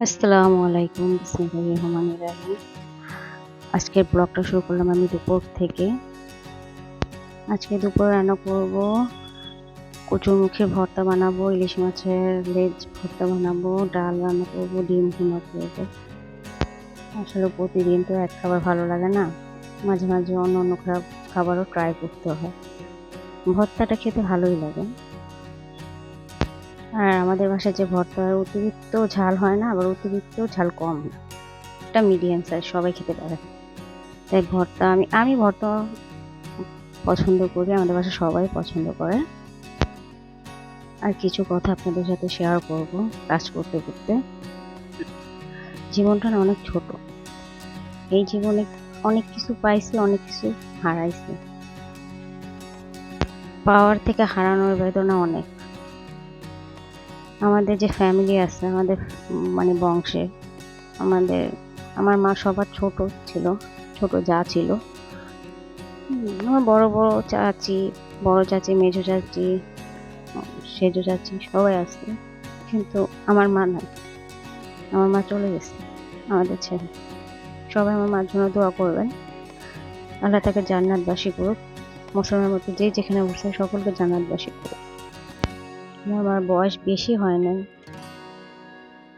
আসসালামু আলাইকুম বিসমিল্লাহির রহমানির রহিম। আজকের ব্লগটা শুরু করলাম আমি দুপুর থেকে। আজকে দুপুরে রান্না করব কচুর মুখে ভর্তা বানাবো, ইলিশ মাছের লেজ ভর্তা বানাবো, ডাল রান্না করব, ডিম ভুনা করব। আসলে প্রতিদিন তো এক খাবার ভালো লাগে না, মাঝে মাঝে অন্য অন্য খাবার খাবারও ট্রাই করতে হয়। ভর্তাটা খেতে ভালোই লাগে। আর আমাদের বাসায় যে ভর্তা হয়, অতিরিক্ত ঝাল হয় না, আবার অতিরিক্ত ঝাল কম না একটা মিডিয়াম সাইজ সবাই খেতে পারে। তাই ভর্তা, আমি আমি ভর্তা পছন্দ করি, আমাদের বাসায় সবাই পছন্দ করে। আর কিছু কথা আপনাদের সাথে শেয়ার করব, কাজ করতে করতে। জীবনটা না অনেক ছোট। এই জীবনে অনেক কিছু পাইছি, অনেক কিছু হারাইছি। পাওয়ার থেকে হারানোর বেদনা অনেক। আমাদের যে ফ্যামিলি আছে, আমাদের মানে বংশে, আমাদের, আমার মা সবার ছোট ছিল, ছোট যা ছিল। আমার বড় বড় চাচি বড় চাচি, মেজো চাচি, সেজো চাচি সবাই আছে, কিন্তু আমার মা নাই। আমার মা চলে গেছে, আমাদের ছেলে সবাই আমার মার জন্য দোয়া করবেন। আল্লাহ তাকে জান্নাতবাসী করুক মুসলমানের মতো যে যেখানে বসে সকলকে জান্নাতবাসী করুক। আমার বয়স বেশি হয় নাই।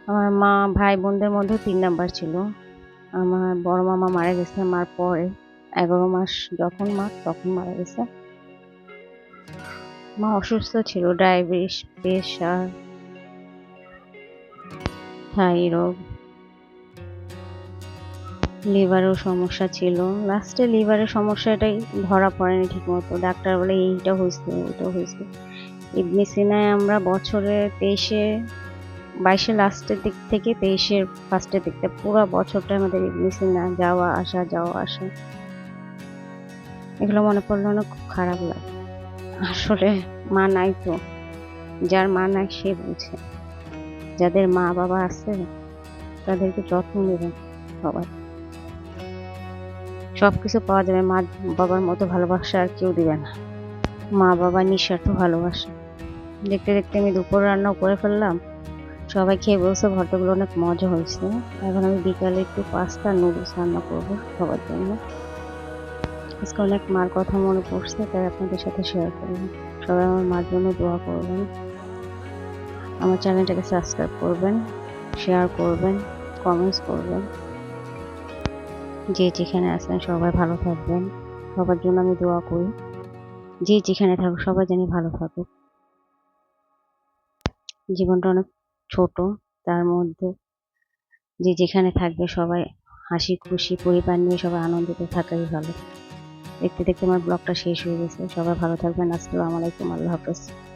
আমার মা, ভাই বোনদের মধ্যে তিন নাম্বার ছিল। আমার বড় মামা মারা গেছে মার পরে। এগারো মাস যখন মা, তখন মারা গেছে। মা অসুস্থ ছিল, ডায়াবেটিস প্রেশার থাইরয়েড, লিভারেও সমস্যা ছিল। লাস্টে লিভারের সমস্যাটাই ধরা পড়েনি ঠিকমতো। ডাক্তার বলে এইটা হয়েছে, ওইটা হয়েছে। ইবনে সিনায় আমরা বছরে তেইশে, বাইশে লাস্টের দিক থেকে তেইশের ফার্স্টের দিকটা পুরো বছরটা আমাদের ইবনে সিনা যাওয়া, আসা যাওয়া, আসা। এগুলো মনে পড়লে অনেক খুব খারাপ লাগে। আসলে মা নাই তো। যার মা নাই সে বুঝে। যাদের মা বাবা আছে, তাদেরকে যত্ন নেবেন সবাই। সব কিছু পাওয়া যাবে। মা বাবার মতো ভালোবাসা আর কেউ দিবে না। মা বাবা নিঃস্বার্থ ভালোবাসা। দেখতে দেখতে আমি দুপুর রান্নাও করে ফেললাম। সবাই খেয়ে বলছে ভর্তাগুলো অনেক মজা হয়েছে। এখন আমি বিকালে একটু পাস্তা, নুডলস রান্না করব সবার জন্য। আজকে অনেক মার কথা মনে পড়ছে, তাই আপনাদের সাথে শেয়ার করলাম। সবাই আমার মার জন্য দোয়া করবেন। আমার চ্যানেলটাকে সাবস্ক্রাইব করবেন শেয়ার করবেন কমেন্টস করবেন। যে যেখানে আছেন সবাই ভালো থাকবেন। সবার জন্য আমি দোয়া করি। যে যেখানে থাকুক সবাই জানি ভালো থাকুক। জীবনটা অনেক ছোট। তার মধ্যে যে যেখানে থাকবে সবাই হাসি, খুশি, পরিবার নিয়ে সবাই আনন্দিত থাকাই ভালো। দেখতে দেখতে আমার ব্লগটা শেষ হয়ে গেছে। সবাই ভালো থাকবেন। আসসালামু আলাইকুম। আল্লাহ হাফেজ।